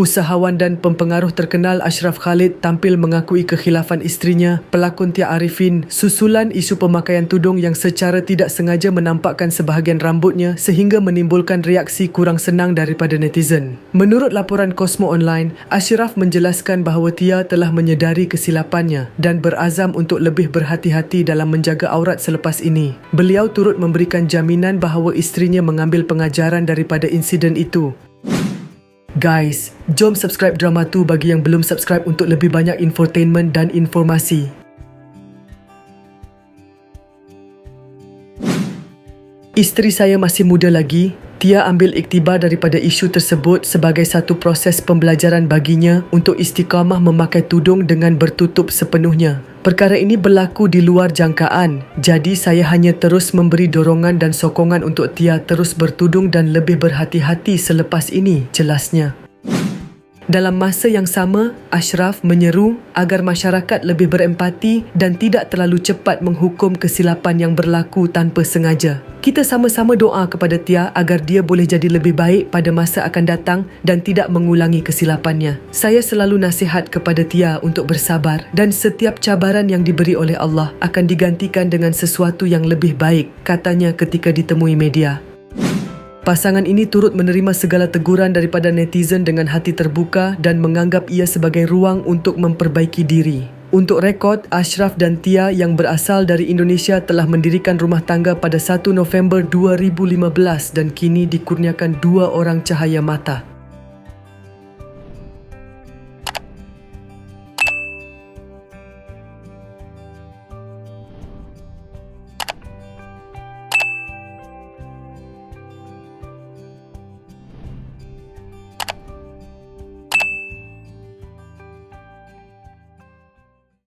Usahawan dan pempengaruh terkenal Ashraf Khalid tampil mengakui kekhilafan isterinya, pelakon Tia Arifin, susulan isu pemakaian tudung yang secara tidak sengaja menampakkan sebahagian rambutnya sehingga menimbulkan reaksi kurang senang daripada netizen. Menurut laporan Cosmo Online, Ashraf menjelaskan bahawa Tia telah menyedari kesilapannya dan berazam untuk lebih berhati-hati dalam menjaga aurat selepas ini. Beliau turut memberikan jaminan bahawa isterinya mengambil pengajaran daripada insiden itu. Guys, jom subscribe drama tu bagi yang belum subscribe untuk lebih banyak infotainment dan informasi. Isteri saya masih muda lagi. Tia ambil iktibar daripada isu tersebut sebagai satu proses pembelajaran baginya untuk istiqamah memakai tudung dengan bertutup sepenuhnya. Perkara ini berlaku di luar jangkaan, jadi saya hanya terus memberi dorongan dan sokongan untuk Tia terus bertudung dan lebih berhati-hati selepas ini, jelasnya. Dalam masa yang sama, Ashraf menyeru agar masyarakat lebih berempati dan tidak terlalu cepat menghukum kesilapan yang berlaku tanpa sengaja. Kita sama-sama doa kepada Tia agar dia boleh jadi lebih baik pada masa akan datang dan tidak mengulangi kesilapannya. Saya selalu nasihat kepada Tia untuk bersabar dan setiap cabaran yang diberi oleh Allah akan digantikan dengan sesuatu yang lebih baik, katanya ketika ditemui media. Pasangan ini turut menerima segala teguran daripada netizen dengan hati terbuka dan menganggap ia sebagai ruang untuk memperbaiki diri. Untuk rekod, Ashraf dan Tia yang berasal dari Indonesia telah mendirikan rumah tangga pada 1 November 2015 dan kini dikurniakan dua orang cahaya mata.